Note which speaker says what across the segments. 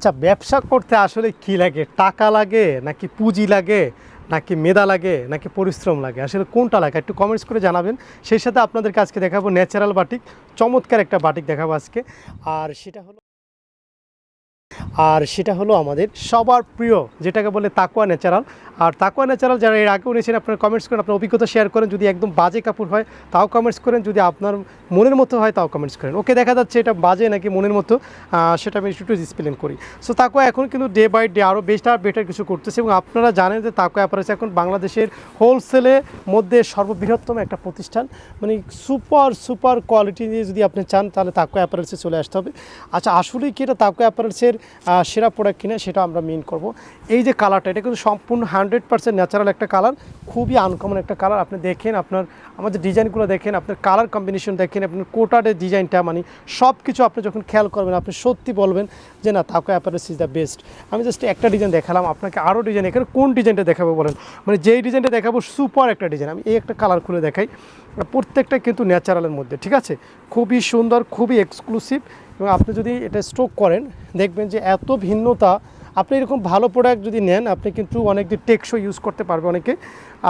Speaker 1: আচ্ছা ব্যবসা করতে আসলে কি লাগে? টাকা লাগে নাকি পুঁজি লাগে নাকি মেধা লাগে নাকি পরিশ্রম লাগে? আসলে কোনটা লাগে? একটু কমেন্টস করে জানাবেন। সেই সাথে আপনাদেরকে আজকে দেখাবো ন্যাচারাল বাটিক, চমৎকার একটা বাটিক দেখাবো আজকে। আর সেটা হলো আর সেটা হলো আমাদের সবার প্রিয়, যেটাকে বলে তাকুয়া ন্যাচারাল। আর তাকুয়া ন্যাচারাল যারা এর আগে নিয়েছেন আপনারা কমেন্টস করেন, আপনার অভিজ্ঞতা শেয়ার করেন, যদি একদম বাজে কাপড় হয়, তাও কমেন্টস করেন, যদি আপনার মনের মতো হয়, তাও কমেন্টস করেন। ওকে, দেখা যাচ্ছে এটা বাজে নাকি মনের মতো সেটা আমি একটু ডিসপ্লেন করি। সো তাকুয়া এখন কিন্তু ডে বাই ডে আরও বেস্টার বেটার কিছু করতেছে এবং আপনারা জানেন যে তাকুয়া অ্যাপারেলস এখন বাংলাদেশের হোলসেলে মধ্যে সর্ববৃহত্তম একটা প্রতিষ্ঠান। মানে সুপার সুপার কোয়ালিটি নিয়ে যদি আপনি চান, তাহলে তাকুয়া অ্যাপারেলসে চলে আসতে হবে। আচ্ছা আসলেই কি এটা তাকুয়া অ্যাপারেলসের সেরা প্রোডাক্ট কিনে সেটা আমরা মেন করব। এই যে কালারটা এটা কিন্তু সম্পূর্ণ হান্ড্রেড পার্সেন্ট ন্যাচারাল একটা কালার খুবই আনকমন একটা কালার আপনি দেখেন আপনার আমাদের ডিজাইনগুলো দেখেন, আপনার কালার কম্বিনেশন দেখেন, আপনার কোটারের ডিজাইনটা মানে সব কিছু আপনি যখন খেয়াল করবেন, আপনি সত্যি বলবেন যে না Taqwa apparels is the best আমি জাস্ট একটা ডিজাইন দেখালাম, আপনাকে আরও ডিজাইন এখানে কোন ডিজাইনটা দেখাবো বলেন? মানে যেই ডিজাইনটা দেখাবো সুপার একটা ডিজাইন আমি এই একটা কালার খুলে দেখাই, প্রত্যেকটা কিন্তু ন্যাচারালের মধ্যে, ঠিক আছে? খুবই সুন্দর, খুবই এক্সক্লুসিভ এবং আপনি যদি এটা স্ট্রোক করেন, দেখবেন যে এত ভিন্নতা, আপনি এরকম ভালো প্রোডাক্ট যদি নেন, আপনি কিন্তু অনেক দিন টেকসই ইউজ করতে পারবে অনেকে।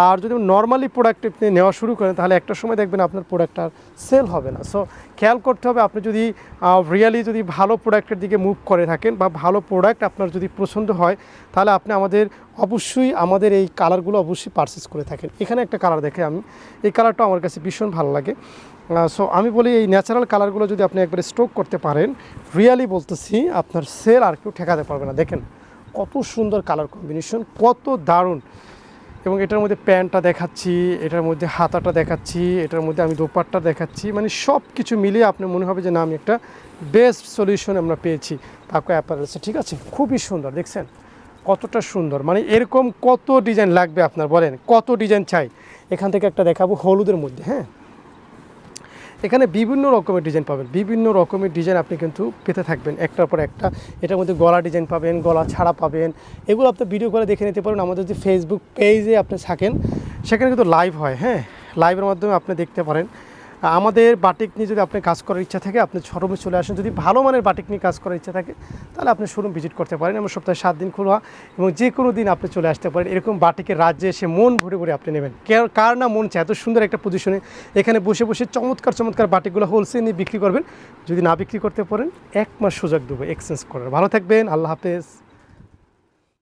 Speaker 1: আর যদি নর্মালি প্রোডাক্ট আপনি নেওয়া শুরু করেন, তাহলে একটা সময় দেখবেন আপনার প্রোডাক্ট আর সেল হবে না। সো খেয়াল করতে হবে আপনি যদি রিয়ালি যদি ভালো প্রোডাক্টের দিকে মুভ করে থাকেন বা ভালো প্রোডাক্ট আপনার যদি পছন্দ হয়, তাহলে আপনি আমাদের অবশ্যই আমাদের এই কালারগুলো অবশ্যই পারচেস করে থাকেন। এখানে একটা কালার দেখে আমি। এই কালারটা আমার কাছে ভীষণ ভালো লাগে। সো আমি বলি এই ন্যাচারাল কালারগুলো যদি আপনি একবারে স্ট্রোক করতে পারেন রিয়ালি বলতেছি আপনার সেল আর কেউ ঠেকাতে পারবে না। দেখেন কত সুন্দর কালার কম্বিনেশন কত দারুণ। এবং এটার মধ্যে প্যান্টটা দেখাচ্ছি, এটার মধ্যে হাতাটা দেখাচ্ছি, এটার মধ্যে আমি দোপাট্টা দেখাচ্ছি। মানে সব কিছু মিলিয়ে আপনার মনে হবে যে না, আমি একটা বেস্ট সলিউশন আমরা পেয়েছি। তাকে অ্যাপারেলসে ঠিক আছে? খুবই সুন্দর, দেখছেন? কতটা সুন্দর? মানে এরকম কত ডিজাইন লাগবে আপনার বলেন? কত ডিজাইন চাই? এখান থেকে একটা দেখাবো হলুদের মধ্যে হ্যাঁ? এখানে বিভিন্ন রকমের ডিজাইন পাবেন। বিভিন্ন রকমের ডিজাইন আপনি কিন্তু পেতে থাকবেন একটার পর একটা। এটার মধ্যে গলা ডিজাইন পাবেন, গলা ছাড়া পাবেন। এগুলো আপনি ভিডিও করে দেখে নিতে পারেন। আমাদের যে ফেসবুক পেজে আপনি থাকেন, সেখানে কিন্তু লাইভ হয় হ্যাঁ? লাইভের মাধ্যমে আপনি দেখতে পারেন। আমাদের বাটিক নিয়ে যদি আপনি কাজ করার ইচ্ছা থাকে, আপনি শোরুমে চলে আসেন। যদি ভালো মানের বাটিক নিয়ে কাজ করার ইচ্ছা থাকে, তাহলে আপনি শোরুম ভিজিট করতে পারেন। আমরা সপ্তাহে সাত দিন খোলা এবং যে কোনো দিন আপনি চলে আসতে পারেন। এরকম বাটিকের রাজ্যে এসে মন ভরে ভরে আপনি নেবেন। কার না মন চায়? এত সুন্দর একটা পজিশনে এখানে বসে বসে চমৎকার চমৎকার বাটিকগুলো হোলসেল নিয়ে বিক্রি করবেন। যদি না বিক্রি করতে পারেন, এক মাস সুযোগ দেবো এক্সচেঞ্জ করার। ভালো থাকবেন, আল্লাহ হাফেজ।